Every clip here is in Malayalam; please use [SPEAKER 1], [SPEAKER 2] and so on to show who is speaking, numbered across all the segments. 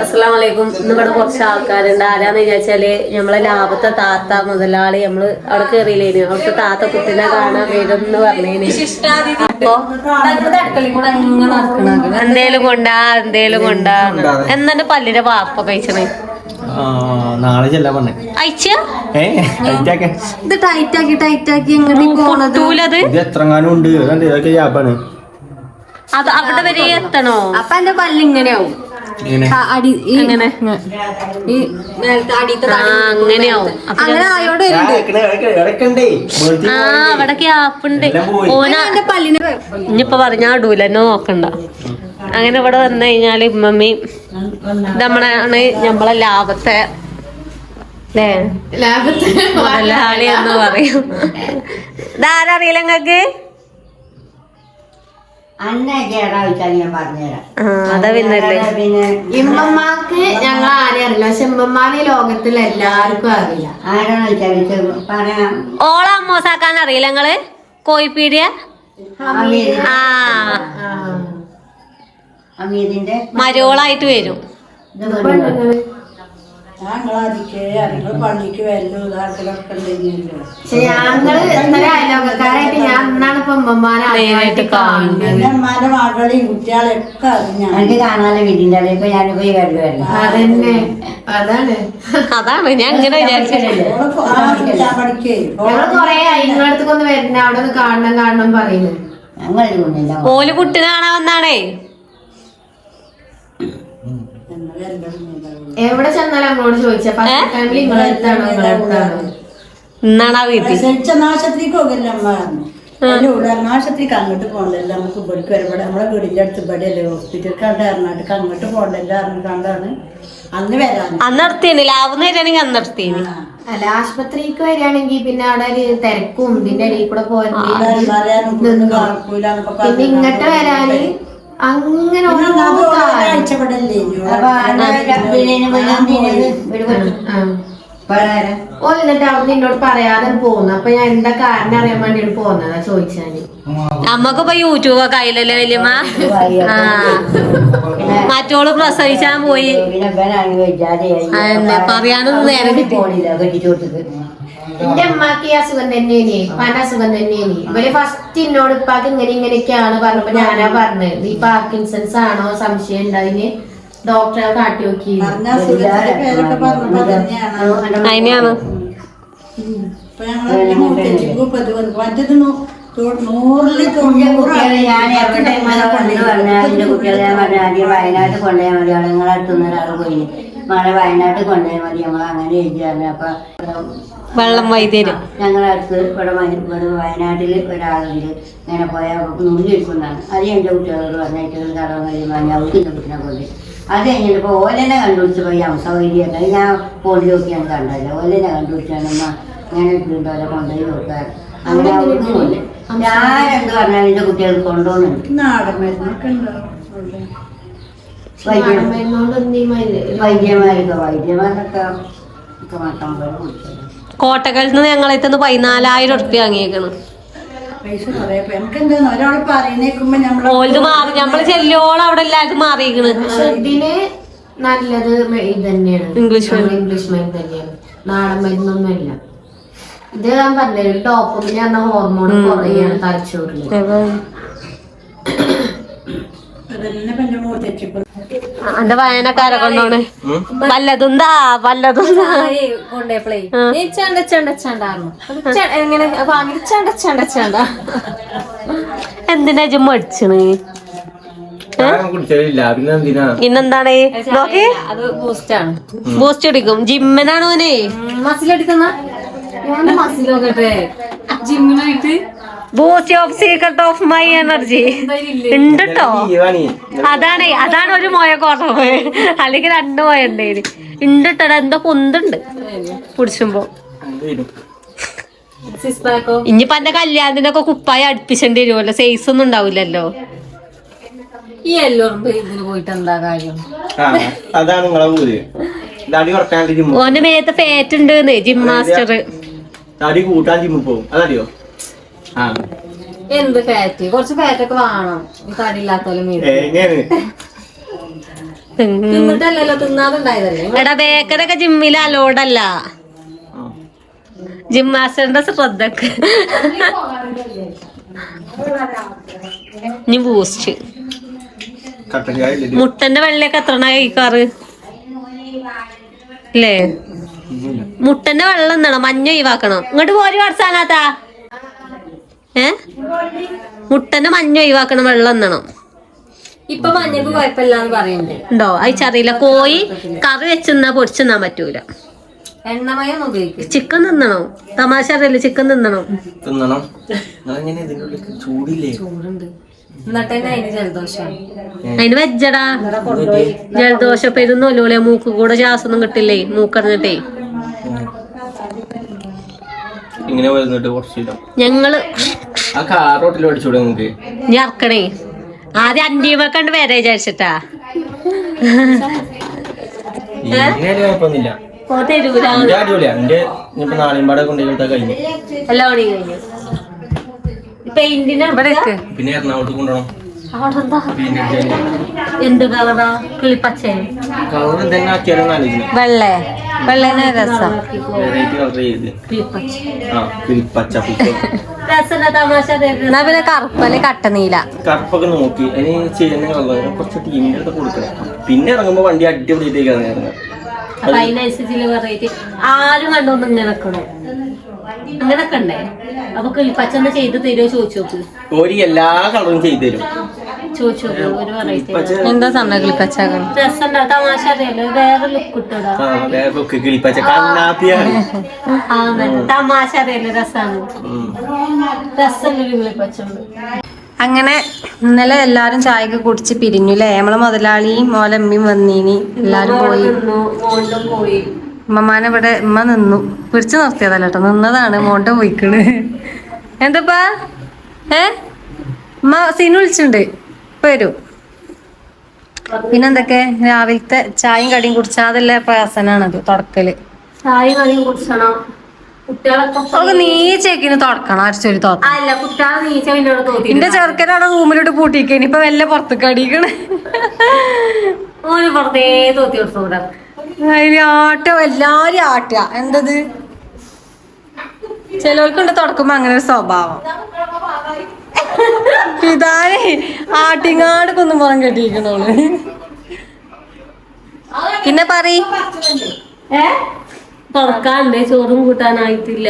[SPEAKER 1] അസ്സലാം വലൈക്കും ഇന്ന് ഇവിടെ കുറച്ച് ആൾക്കാരുണ്ട്. ആരാന്ന് വിചാരിച്ചാൽ നമ്മളെ ലാഭത്തെ താത്ത മുതലാളി നമ്മൾ അവിടെ കയറിയില്ലേനു അവിടുത്തെ താത്ത കുട്ടിനെ കാണാൻ വരും എന്ന് പറഞ്ഞേന്. അപ്പൊ എന്തേലും കൊണ്ടാ എന്തേലും കൊണ്ടാ. എന്നെ പല്ലിന്റെ വാപ്പ കഴിച്ചണേ
[SPEAKER 2] ആ, നാളെ ചെല്ലാൻ പറഞ്ഞേ.
[SPEAKER 1] അയച്ച?
[SPEAKER 2] ഏ
[SPEAKER 1] ഇത് ടൈറ്റ് ആക്കി ടൈറ്റ് ആക്കി എങ്ങനെ പൊട്ടൂലത്.
[SPEAKER 2] ഇത് എത്രങ്ങാനും ഉണ്ട്. അതുകൊണ്ട് ഇതൊക്കെ യാപ്പാണ്
[SPEAKER 1] അത് അവിടെ വരെ എത്തണോ?
[SPEAKER 3] അപ്പൊ എന്റെ പല്ല്
[SPEAKER 2] ഇങ്ങനെ.
[SPEAKER 3] ആ, ഈ
[SPEAKER 1] നേരത്തെ
[SPEAKER 3] ഈ മേലത്തെ അടിയത്തെ
[SPEAKER 1] ആ അങ്ങനെയാവും അപ്പൊ
[SPEAKER 3] അങ്ങനെ ആയോണ്ട്
[SPEAKER 2] ആ
[SPEAKER 1] അവിടെ ഗ്യാപ്പുണ്ട്. ഓന
[SPEAKER 3] എന്റെ പല്ലിന്
[SPEAKER 1] ഇനിയിപ്പൊ പറഞ്ഞാ ഇടൂല എന്നെ നോക്കണ്ട. അങ്ങനെ ഇവിടെ വന്നു കഴിഞ്ഞാൽ ഇമ്മമ്മി നമ്മളാണ് നമ്മളെ ലാഭത്തെ
[SPEAKER 3] ലാഭത്തെ
[SPEAKER 1] മുതലാളി എന്ന് പറയും. ഇതാരറിയില്ല നിങ്ങക്ക്
[SPEAKER 4] പിന്നെ
[SPEAKER 3] ഇമ്മമാക്ക് ഞങ്ങൾ ആരെയും അറിയില്ല. പക്ഷെ ഇമ്മമാരെ ലോകത്തിൽ എല്ലാവർക്കും അറിയില്ല.
[SPEAKER 4] ആരാണ് പറയാം.
[SPEAKER 1] ഓള അമ്മോസാക്കാൻ അറിയില്ല ഞങ്ങൾ കോയിപ്പീടിയ
[SPEAKER 4] അമീർ
[SPEAKER 1] ആ.
[SPEAKER 4] അമീറിന്റെ
[SPEAKER 1] മരോളായിട്ട് വരും.
[SPEAKER 3] പക്ഷെ ഞങ്ങൾ ഇന്നലെ അയലോകക്കാരായിട്ട് ഞാൻ അന്നാണ് ഇപ്പൊ കാണുന്നത്.
[SPEAKER 4] എനിക്ക് കാണാതെ അവിടെ ഇപ്പൊ
[SPEAKER 3] അതന്നെ. അതാണ്.
[SPEAKER 1] അതാണ് ഞാൻ ഇങ്ങനെ വിചാരിച്ചിട്ടില്ല
[SPEAKER 3] ഞങ്ങൾ കൊറേ അയിങ്ങളടുത്തൊക്കെ വരുന്ന അവിടെ ഒന്ന് കാണണം കാണണം പറയുന്നു
[SPEAKER 1] ഓൽ കുട്ടിനെ കാണാൻ വന്നാണേ.
[SPEAKER 3] എവിടെ ചെന്നാലും അങ്ങോട്ട് ചോദിച്ച ഫസ്റ്റ് ഫാമിലി നിങ്ങളെ അടുത്താണോ നിങ്ങളെ അടുത്താണോ.
[SPEAKER 1] ഇന്നാണ് ആ വീട്ടിൽ?
[SPEAKER 5] നാശത്തിലേക്ക് പോകില്ല അമ്മ? പറഞ്ഞു എന്നോട് അങ്ങോട്ട് പോകണ്ടല്ല നമുക്ക് ഇവിടേക്ക് വരുമ്പോൾ നമ്മളെ വീടിന്റെ അടുത്ത് ഇവിടെ അല്ലേ? ഹോസ്പിറ്റൽ കണ്ട് എറണാട്ടിക്ക് അങ്ങോട്ട് പോകണ്ടല്ലോ അറിഞ്ഞിട്ടാണ് അന്ന് വരാൻ.
[SPEAKER 1] അന്ന് നിർത്തിയാണ് ലാഭം തരാണെങ്കിൽ അന്ന് നിർത്തിയാണ്
[SPEAKER 3] അല്ല ആശുപത്രിക്ക് വരികയാണെങ്കിൽ പിന്നെ അവിടെ ഒരു തിരക്കും ഇതിന്റെ ഇടയിൽ കൂടെ
[SPEAKER 5] പോകാൻ
[SPEAKER 3] പിന്നെ ഇങ്ങോട്ട് വരാന് അങ്ങനെ ഓ എന്നിട്ട് അവിടെ നിന്നോട് പറയാതെ പോന്നു. അപ്പൊ ഞാൻ എന്താ കാരണം അറിയാൻ വേണ്ടിയാണ് പോന്നതാ ചോദിച്ചാൽ
[SPEAKER 1] നമ്മക്കിപ്പോ യൂട്യൂബ് ഒക്കെ ആയില്ലല്ലേ വല്യമ്മ? മറ്റോൾ പ്രസവിച്ചാൻ പോയി. പറയാനൊന്നും നേരം കിട്ടി.
[SPEAKER 3] എന്റെ അമ്മയ്ക്ക് ഈ അസുഖം തന്നെയാണ് പല അസുഖം തന്നെയാണ് ഇവർ ഫസ്റ്റ് എന്നോട് ഇപ്പാക്ക് ഇങ്ങനെ ഇങ്ങനെയൊക്കെയാണ് പറഞ്ഞപ്പോ ഞാനാ പറഞ്ഞത്. നീ പാർക്കിൻസൺസ് ആണോ? സംശയം ഉണ്ടായിന്. ഡോക്ടറെ കാട്ടി നോക്കി.
[SPEAKER 1] അതിനെയാണ്
[SPEAKER 5] നൂറിൽ
[SPEAKER 4] എന്റെ
[SPEAKER 5] തൊണ്ണൂറ്
[SPEAKER 4] കുട്ടികളെ ഞാൻ എവിടെ കൊണ്ടെന്ന് പറഞ്ഞാൽ എന്റെ കുട്ടികളെ ഞാൻ പറഞ്ഞു ആദ്യം വയനാട്ടിൽ കൊണ്ടുപോയാൽ മതി. ഞങ്ങളെ നിങ്ങളെ അടുത്തുനിന്ന് ഒരാൾ പോയി മകളെ വയനാട്ടിൽ കൊണ്ടുപോയാൽ മതി. നമ്മൾ അങ്ങനെ എഴുതി പറഞ്ഞു അപ്പൊ
[SPEAKER 1] വെള്ളം വൈദ്യര്.
[SPEAKER 4] ഞങ്ങളുടെ അടുത്ത് ഇവിടെ ഇവിടെ വയനാട്ടിൽ ഒരാളുണ്ട്. ഇങ്ങനെ പോയാൽ നുള്ളിരിക്കുന്നതാണ് അത് എന്റെ കുട്ടികളോട് പറഞ്ഞിട്ട് കടന്നു കഴിയുമ്പോൾ ഞാൻ അവർക്ക് എന്റെ കുട്ടിനെ കൊണ്ട്. അത് കഴിഞ്ഞിട്ട് ഇപ്പോൾ ഓലനെ കണ്ടുപിടിച്ച് പോയി സൗകര്യം ഞാൻ ഫോണിൽ നോക്കിയാണ് കണ്ടത്. ഓലനെ കണ്ടുപിടിച്ചാണ് അമ്മ ഇങ്ങനെ ഇട്ടിട്ടുണ്ട് അവരെ കൊണ്ടുപോയി നോക്കാൻ അങ്ങനെ അവർക്ക് കൊണ്ട് ഞാൻ എന്ത് പറഞ്ഞാൽ എന്റെ കുട്ടികൾക്ക് കൊണ്ടുപോകുന്നുണ്ട്.
[SPEAKER 5] നാടൻ മരുന്നൊക്കെ?
[SPEAKER 4] വൈദ്യന്മാരൊക്കെ വൈദ്യന്മാരൊക്കെ ഒക്കെ മട്ടം പോലെ കുടിച്ചത്.
[SPEAKER 1] കോട്ടകളിൽ നിന്ന് ഞങ്ങളെത്തുന്ന പതിനാലായിരം ഉറുപ്പ്യ വാങ്ങിയേക്കണ്. ഓൽത് മാറി നമ്മൾ ചെല്ലോളം അവിടെ എല്ലാവർക്കും മാറിയിരിക്കണ്
[SPEAKER 3] ഇതിന് നല്ലത് ഇത് തന്നെയാണ്.
[SPEAKER 1] ഇംഗ്ലീഷ്
[SPEAKER 3] ഇംഗ്ലീഷ് മരുന്ന്. തന്നെയാണ്. നാടൻ മരുന്നൊന്നുമില്ല ഇത് ഞാൻ പറഞ്ഞു ടോപ്പിൽ പറഞ്ഞ ഹോർമോൺ കുറയാണ്
[SPEAKER 5] തലച്ചോറിൽ. എന്റെ
[SPEAKER 1] വായനക്കാരെ കൊണ്ടോണ്. വല്ലതുണ്ടാ വല്ലതുണ്ടാ.
[SPEAKER 3] കൊണ്ടേപ്പളേ ചണ്ട ചണ്ട ചണ്ടായിരുന്നു എങ്ങനെ വാങ്ങി ചണ്ട ചണ്ട ചണ്ട.
[SPEAKER 1] എന്തിനാ ഇജ്ജ് അടിച്ചണ്
[SPEAKER 2] കുടിച്ചില്ല പിന്നെ എന്തിനാ?
[SPEAKER 1] ഇന്നെന്താണ് നോക്കി.
[SPEAKER 3] അത് ബൂസ്റ്റ് ആണ്
[SPEAKER 1] ബൂസ്റ്റ് അടിക്കും ജിമ്മിനാണ് ഓനെ?
[SPEAKER 3] മസിലടിക്കുന്ന ഞാൻ മസിൽ നോക്കട്ടെ. ജിമ്മിനായിട്ട്
[SPEAKER 1] boost of secret of my energy ഉണ്ട്
[SPEAKER 2] കേട്ടോ
[SPEAKER 1] അതാണ് അതാണ് ഒരു മോയ കുറവ് അല്ലെങ്കിൽ രണ്ട് മോയ ഉണ്ടായിന് ഉണ്ട് കേട്ടോ എന്തോ പൊന്തുണ്ട് പിടിച്ചുമ്പോ. ഇനിയിപ്പോ എന്റെ കല്യാണത്തിനൊക്കെ കുപ്പായി അടുപ്പിച്ചേണ്ടി വരുമല്ലോ. സൈസ് ഒന്നും ഉണ്ടാവില്ലല്ലോ.
[SPEAKER 3] ഈ എല്ലോറുമ്പോ ഇതിന് പോയിട്ട് എന്താ കാര്യം?
[SPEAKER 2] ആ അതാണ് നിങ്ങളെ ഊര്. തടി കുറയ്ക്കാൻ ജിമ്മ്
[SPEAKER 1] ഓന്റെ മേത്ത് ഫേറ്റ് ഉണ്ട് ജിം മാസ്റ്റർ
[SPEAKER 2] തടി കൂട്ടാൻ ജിമ്മിൽ പോകും. അതറിയോ?
[SPEAKER 3] എന്ത് ഫാറ്റ് കുറച്ച് ഫാറ്റ് ഒക്കെ വേണം. തടിയില്ലാത്തോലും തിന്നിട്ടല്ലല്ലോ തിന്നാതുണ്ടായതല്ലേ?
[SPEAKER 1] എടാ ബേക്കറൊക്കെ ജിമ്മിൽ അലോഡല്ല ജിം മാസ്റ്ററിന്റെ ശ്രദ്ധക്ക്. ഇനി ബൂസ്റ്റ്
[SPEAKER 2] കട്ടൻ ചായ
[SPEAKER 1] മുട്ടന്റെ വെള്ളയൊക്കെ എത്ര കഴിക്കാറ്? അല്ലേ? മുട്ടന്റെ വെള്ളം എന്താണ് മഞ്ഞ ഒഴിവാക്കണം. ഇങ്ങോട്ട് പോരി പഠിച്ചാനാത്താ ഏ? മുട്ടന്റെ മഞ്ഞ ഒഴിവാക്കണം വെള്ളം എന്നണം
[SPEAKER 3] ഇപ്പൊ മഞ്ഞക്ക് കുഴപ്പമില്ലാന്ന് പറയുന്നുണ്ട്.
[SPEAKER 1] ഉണ്ടോ? അയച്ചറിയില്ല കോഴി കറി വെച്ചെന്നാ പൊടിച്ചെന്നാ പറ്റൂല.
[SPEAKER 3] എണ്ണമയം ഉപയോഗിക്കും.
[SPEAKER 1] ചിക്കൻ തിന്നണോ. തമാശ അറിയില്ല ചിക്കൻ തിന്നണോ.
[SPEAKER 2] ചൂടില്ലേ?
[SPEAKER 3] തന്നെ അതിന്
[SPEAKER 1] വെജ്ജടാ. ജലദോഷം പെരുന്നോലൂലെ മൂക്ക് കൂടെ ശ്വാസം ഒന്നും കിട്ടില്ലേ? മൂക്കറിഞ്ഞിട്ടേ
[SPEAKER 2] ഇങ്ങനെ വരുന്നുണ്ട് കുറച്ചില്ല
[SPEAKER 1] ഞങ്ങൾ
[SPEAKER 2] ആ കാർ റോട്ടിൽ പഠിച്ചൂടെ നിങ്ങക്ക്?
[SPEAKER 1] ഞറക്കണേ ആദ്യം അന്റീമ കണ്ട് വരെ വിചാരിച്ചിട്ടാ.
[SPEAKER 2] ഇങ്ങനെ കുഴപ്പമൊന്നുമില്ല.
[SPEAKER 1] ഓ തരൂല.
[SPEAKER 2] എന്റെ അടിപൊളിയാ. എന്റെ ഇനിയിപ്പോ നാളെയും പാടെ കൊണ്ടുപോയി കൊടുത്താൽ കഴിഞ്ഞു.
[SPEAKER 1] എല്ലാം പണി കഴിഞ്ഞു. പെയിന്റിന്
[SPEAKER 2] പിന്നെ എറണാകുളത്ത് കൊണ്ടുപോകണം
[SPEAKER 1] അവിടെന്താ? എന്ത് കളറാ? കിളിപ്പച്ച. വെള്ളേ. വെള്ളേനെ രസം. കിളിപ്പച്ച. എന്നാ പിന്നെ കറുപ്പല്ലേ കട്ടനീല.
[SPEAKER 2] കറുപ്പൊക്കെ നോക്കി. അതിന് ചെയ്യുന്ന കളർ കുറച്ച് ടീമിന്റെ അടുത്ത് കൊടുക്കണം. പിന്നെ ഇറങ്ങുമ്പോ വണ്ടി അടിപൊളിയിട്ടേക്കാണ് ഇറങ്ങുന്നത്.
[SPEAKER 1] അപ്പൊ അതിനനുസരിച്ചുള്ള വെറൈറ്റി ആരും കണ്ടോന്ന് ഇങ്ങനെ നിക്കണോ. അങ്ങനൊക്കെ ഉണ്ടേ അപ്പൊ കിളിപ്പച്ചെന്ന് ചെയ്ത് തരുമോ ചോദിച്ചു നോക്ക്.
[SPEAKER 2] ഒരു എല്ലാ കളറും ചെയ്തു തരും.
[SPEAKER 1] ചോദിച്ചു ഒരു വെറൈറ്റി എന്താ സമയം കിളിപ്പച്ചാകൾ രസം തമാശ അറിയാലോ? വേറെ ലുക്ക്
[SPEAKER 2] കിളിപ്പച്ച കണ്ണാപ്പിയാണ്
[SPEAKER 1] തമാശ അറിയാലോ? കിളിപ്പച്ചുണ്ട്
[SPEAKER 6] അങ്ങനെ ഇന്നലെ എല്ലാരും ചായക്ക് കുടിച്ച് പിരിഞ്ഞു അല്ലേ നമ്മളെ മുതലാളിയും മോലമ്മയും വന്നീനി. എല്ലാരും പോയി.
[SPEAKER 1] മോണ്ടും പോയി.
[SPEAKER 6] ഉമ്മമാനെ ഇവിടെ ഉമ്മ നിന്നു. പിടിച്ചു നിർത്തിയതല്ല കേട്ടോ നിന്നതാണ് മോണ്ട പോയിക്കണ്. എന്താപ്പാ? ഏ? ഉമ്മ സീന് വിളിച്ചിട്ടുണ്ട് വരൂ. പിന്നെന്തൊക്കെ? രാവിലത്തെ ചായയും കടിയും കുടിച്ചാതല്ല പ്രയാസനാണത് തുടക്കൽ.
[SPEAKER 1] ചായയും കടിയും കുടിച്ചണം.
[SPEAKER 6] നീച്ചേക്കിന് തുടക്കണം അരച്ചൊരു തോത്ത. എന്റെ ചെറുക്കനാണ് റൂമിലോട്ട് പൂട്ടിക്കേനി ഇപ്പൊ വല്ല പുറത്തേക്ക് അടിക്കണ്. ആട്ട എല്ലാരും ആട്ട എന്തത്? ചിലവർക്കുണ്ട് തുടക്കുമ്പോ അങ്ങനെ ഒരു സ്വഭാവം. ഇതാരേ? ആട്ടിങ്ങാട് കുന്നുമ്പുറം കെട്ടിയിരിക്കണോൾ പിന്നെ പറയ്.
[SPEAKER 1] ഏ? തുറക്കാണ്ട് ചോറും കൂട്ടാനായിട്ടില്ല.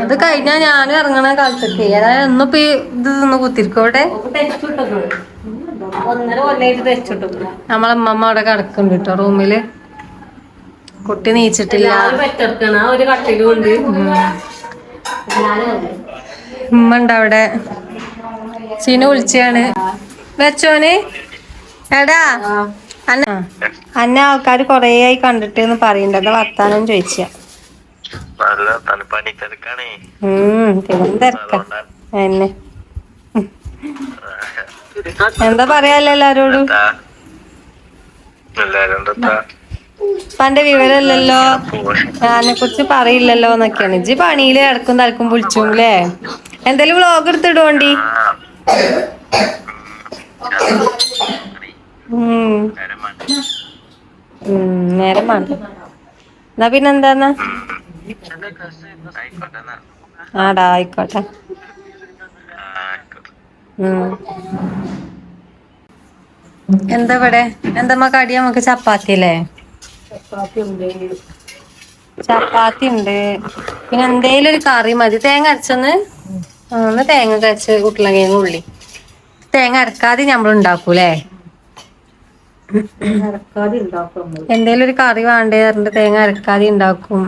[SPEAKER 6] അത് കഴിഞ്ഞാ ഞാനും ഇറങ്ങണ കാലത്തൊക്കെ. അതായത് ഒന്നിപ്പോ ഇത് നിന്ന് കുത്തിരിക്കോട്ടെ നമ്മളമ്മമ്മ അവിടെ കിടക്കുന്നുണ്ട് കേട്ടോ റൂമിൽ. കുട്ടി നീച്ചിട്ടില്ല.
[SPEAKER 1] ഒരു കട്ടിലും
[SPEAKER 6] ഉമ്മ അവിടെ. ചീന വിളിച്ചാണ് വെച്ചോന്. എടാ. അന്ന അന്ന ആൾക്കാർ കൊറേ ആയി കണ്ടിട്ട് എന്ന് പറയണ്ട. എന്താ വർത്താനം ചോദിച്ച. എന്നെ എന്താ പറയാല്ലോ എല്ലാരോടും?
[SPEAKER 7] എല്ലാരും എന്താ
[SPEAKER 6] വിവരമല്ലല്ലോ. ഞാനെ കുറിച്ച് പറയില്ലല്ലോ എന്നൊക്കെയാണ്. ഇജ്ജ് പണിയിൽ ഇടക്കും തലക്കും വിളിച്ചുല്ലേ എന്തായാലും വ്ളോഗ് എടുത്തിടുവണ്ടി നേരം എന്നാ പിന്നെന്താന്നാ ആടാ ആയിക്കോട്ടെ. എന്താ ഇവിടെ? എന്താ കടി? നമുക്ക് ചപ്പാത്തി അല്ലേ ചപ്പാത്തി ഉണ്ട് പിന്നെ എന്തേലും ഒരു കറി മതി. തേങ്ങ അരച്ചൊന്ന്. ഒന്ന് തേങ്ങ കരച്ച് ഉരുളക്കിഴങ്ങ് ഉള്ളി. തേങ്ങ അരക്കാതെ നമ്മൾ ഉണ്ടാക്കൂലേ? എന്തേലും ഒരു കറി വേണ്ടേ പറഞ്ഞിട്ട് തേങ്ങ അരക്കാതെ ഉണ്ടാക്കും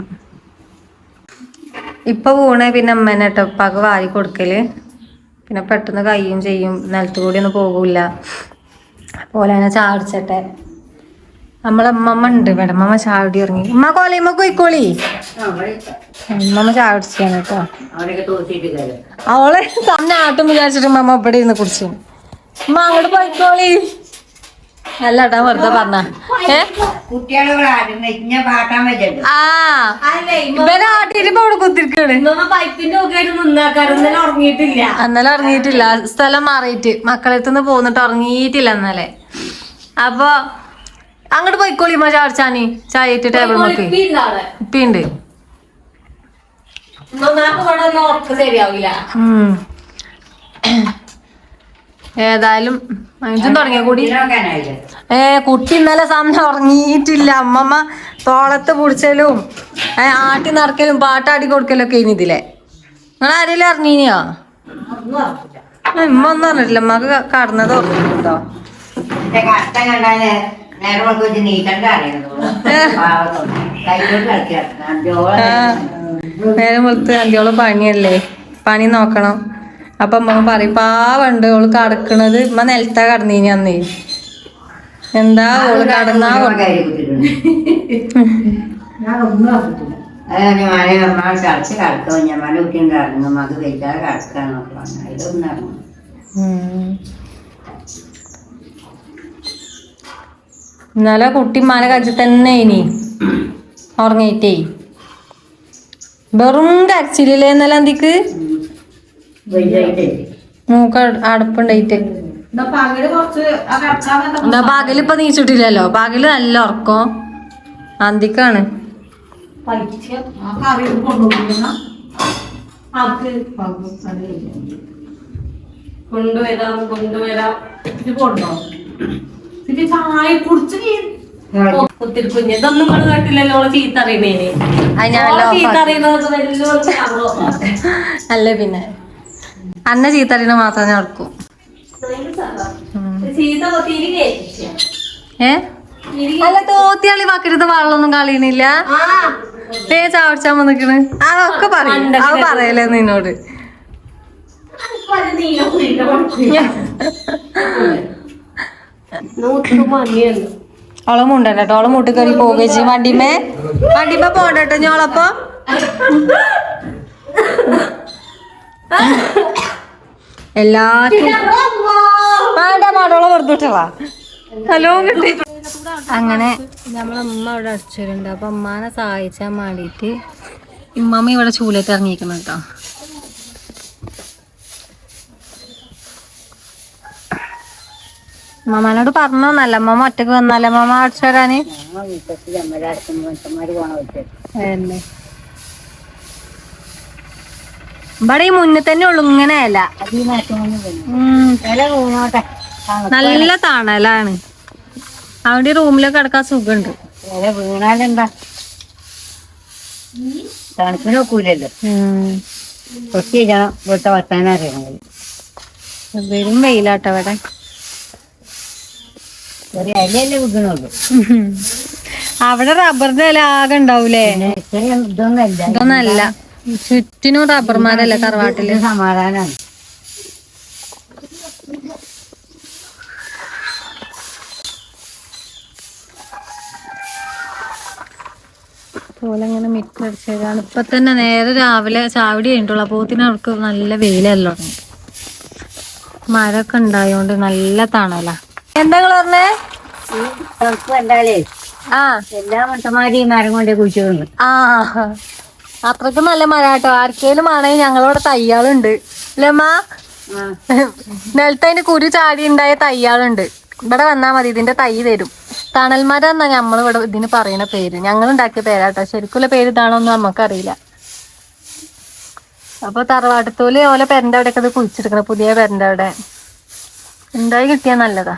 [SPEAKER 6] ഇപ്പൊ പോണേ പിന്നെ അമ്മേനെ ടൊപ്പാക്ക് വാരി കൊടുക്കൽ. പിന്നെ പെട്ടെന്ന് കയ്യും ചെയ്യും. നിലത്ത് കൂടി ഒന്നും പോകൂല. പോലെ തന്നെ ചാടിച്ചട്ടെ. നമ്മളെ അമ്മമ്മ ഉണ്ട് ഇവിടെ അമ്മമ്മ ചാടി ഇറങ്ങി. ഉമ്മ കോലയമ്മ പോയിക്കോളി അമ്മമ്മ ചാടിച്ചാണ് കേട്ടോ. അവളെ തന്നെ ആട്ടും വിചാരിച്ചിട്ട് അമ്മ ഇവിടെ ഇരുന്ന് കുടിച്ചു. ഉമ്മ അങ്ങോട്ട് പോയിക്കോളി. അല്ലട്ടാ വെറുതെ പറഞ്ഞ.
[SPEAKER 4] അന്നലെ ഇറങ്ങിയിട്ടില്ല
[SPEAKER 6] ആ. അവിടെ കുത്തിരിക്കാണ്.
[SPEAKER 1] ഇന്നലെ ഉറങ്ങിയിട്ടില്ല.
[SPEAKER 6] സ്ഥലം മാറിയിട്ട്. മക്കളെടുത്തുനിന്ന് പോന്നിട്ട് ഉറങ്ങിയിട്ടില്ല ഇന്നലെ. അപ്പൊ അങ്ങോട്ട് പോയിക്കോളി ചാടിച്ചാനി ചായ ഇട്ട് ടേബിൾ നോക്കി.
[SPEAKER 1] ഉപ്പിണ്ട്.
[SPEAKER 6] ഇപ്പിണ്ട് ഏതായാലും മനുഷ്യൻ തുടങ്ങിയ കൂടി? ഏ കുട്ടി ഇന്നലെ സമയം ഉറങ്ങിയിട്ടില്ല. അമ്മമ്മ തോളത്ത് പിടിച്ചലും ആട്ടി നടക്കലും പാട്ടാടി കൊടുക്കലും ഒക്കെ ഇനി ഇതിലെ. നിങ്ങൾ ആരെങ്കിലും അറിഞ്ഞീനിയോ ഇമ്മ ഉമ്മ ഒന്നും അറിഞ്ഞിട്ടില്ല. അമ്മയ്ക്ക് കടന്നത് ഓർക്കുന്നുണ്ടോ
[SPEAKER 4] നേരം കൊണ്ട് വെച്ച് നീക്കണ്ട അറിയുന്നത്
[SPEAKER 6] നേരം വെളുത്ത് അന്ത്യോളം പണിയല്ലേ? പണി നോക്കണം. അപ്പൊ അമ്മ പറയും പാവണ്ട് ഓൾ കടക്കണത്. ഇമ്മ നിലത്താ കടന്നീനി അന്നേ. എന്താ ഓൾ കടന്നാ ഓൾ
[SPEAKER 4] അതാണ് മഴ അമ്മ ചടച്ച് കിടക്കും ഞമ്മടെ കുട്ടിയുണ്ട് ഇറങ്ങും മക വെച്ചാൽ കിടക്കാന്നൊക്കെ പറഞ്ഞു ഇതൊന്നും ഇറങ്ങും
[SPEAKER 6] ഇന്നലെ കുട്ടിമാരെ കജ്ജി തന്നെ ഇനി ഉറങ്ങിയിട്ടേ. വെറും കരച്ചിലില്ലേ ഇന്നലെ എന്തിക്ക് മൂക്ക അടപ്പുണ്ടായിട്ട്. എന്താ പകൽ ഇപ്പൊ നീച്ചിട്ടില്ലല്ലോ. പകൽ നല്ല ഉറക്കം. അന്തിക്കാണ്.
[SPEAKER 1] കൊണ്ടുവരാം കൊണ്ടുവരാം. ഇത് കൊണ്ടോ? ഇത് ചായ കുടിച്ച് ഒത്തിരി കുഞ്ഞ്. ഇതൊന്നും കൊണ്ട് കേട്ടില്ലല്ലോ ഓളെ ചീത്ത അറിയണേന് ചീത്ത. അറിയുന്നത്.
[SPEAKER 6] അല്ല പിന്നെ. അന്ന ചീത്തറിന് മാത്രം ഞാൻ ഓർക്കും.
[SPEAKER 1] ചീത്ത
[SPEAKER 6] ഏ? അല്ല തോത്തിയാളി വാക്കരുത് വെള്ളമൊന്നും കളയണില്ല. ഏ ചാവടിച്ചാൻ വന്നിക്കണ്. അതൊക്കെ പറയും. അത് പറയല്ലേ നിന്നോട്. അവളെ മുണ്ടല്ലോ കേട്ടോ. അവളെ മുട്ടി കയറി പോകുക ചെയ്യും. വണ്ടിമേ? വണ്ടിമേ പോണ്ട കേട്ടോ എല്ലാറ്റും വേണ്ട വെറുതെ ഹലോ കിട്ടി അങ്ങനെ നമ്മളമ്മ അവിടെ അടിച്ചിട്ടുണ്ട് അപ്പൊ അമ്മാനെ സഹായിച്ചാൻ വേണ്ടിയിട്ട് ഇമ്മമ്മ ഇവിടെ ചൂലത്ത് ഇറങ്ങിയിരിക്കണം കേട്ടോ. അമ്മമാനോട് നല്ല അമ്മമ്മ ഒറ്റയ്ക്ക് വന്നല്ല അമ്മമ്മ അടിച്ചു അതന്നെ. ഇവിടെ ഈ മുന്നിൽ തന്നെ ഉള്ളു ഇങ്ങനെ അല്ല നല്ല തണലാണ്. അവിടെ റൂമിലൊക്കെ കിടക്കാൻ സുഖമുണ്ട്.
[SPEAKER 4] വീണാലെന്താ? തണുപ്പിന് നോക്കൂലല്ലോ വർത്താനം അറിയണമെങ്കിൽ
[SPEAKER 6] വെറും വെയിലാട്ടോ ഇവിടെ.
[SPEAKER 4] ഒരു
[SPEAKER 6] അവിടെ റബ്ബറിന്റെ ഇല ആകെ ഉണ്ടാവൂലേ?
[SPEAKER 4] ഇത്രയും
[SPEAKER 6] ഇതൊന്നല്ല ചുറ്റിനും റബ്ബർമാരല്ലേ തറവാട്ടിൽ?
[SPEAKER 4] സമാധാനമാണ്
[SPEAKER 6] പോലെ ഇങ്ങനെ മിറ്റടിച്ചതാണ് ഇപ്പൊ തന്നെ നേരെ രാവിലെ ചാവടി കഴിഞ്ഞിട്ടുള്ള. പോത്തിന് അവർക്ക് നല്ല വെയിലല്ലോ മരൊക്കെ ഉണ്ടായോണ്ട് നല്ല തണല. എന്താ കളർ പറഞ്ഞേ?
[SPEAKER 4] തണുപ്പ്
[SPEAKER 6] ആ.
[SPEAKER 4] എല്ലാ മനുഷ്യന്മാരും മരം കൊണ്ട് കുഴിച്ചു
[SPEAKER 6] ആ അത്രക്കും നല്ല മഴ കേട്ടോ. ആർക്കേലും ആണെങ്കിൽ ഞങ്ങളിവിടെ തയ്യാളുണ്ട്. അല്ലമ്മ നിലത്ത് അതിന്റെ കുരു ചാടി ഉണ്ടായ തയ്യാളുണ്ട്. ഇവിടെ വന്നാ മതി ഇതിന്റെ തൈ തരും. തണൽമരം എന്നാ നമ്മളിവിടെ ഇതിന് പറയുന്ന പേര്. ഞങ്ങൾ ഉണ്ടാക്കിയ പേരാട്ടോ ശരിക്കുള്ള പേര് ഇതാണോന്നും നമുക്കറിയില്ല അപ്പൊ തറവാട്ടത്തോൽ ഓലെ പെരന്റെ അവിടെയൊക്കെ ഇത് കുഴിച്ചെടുക്കണം പുതിയ പെരന്റെ അവിടെ. ഉണ്ടായി കിട്ടിയാ നല്ലതാ.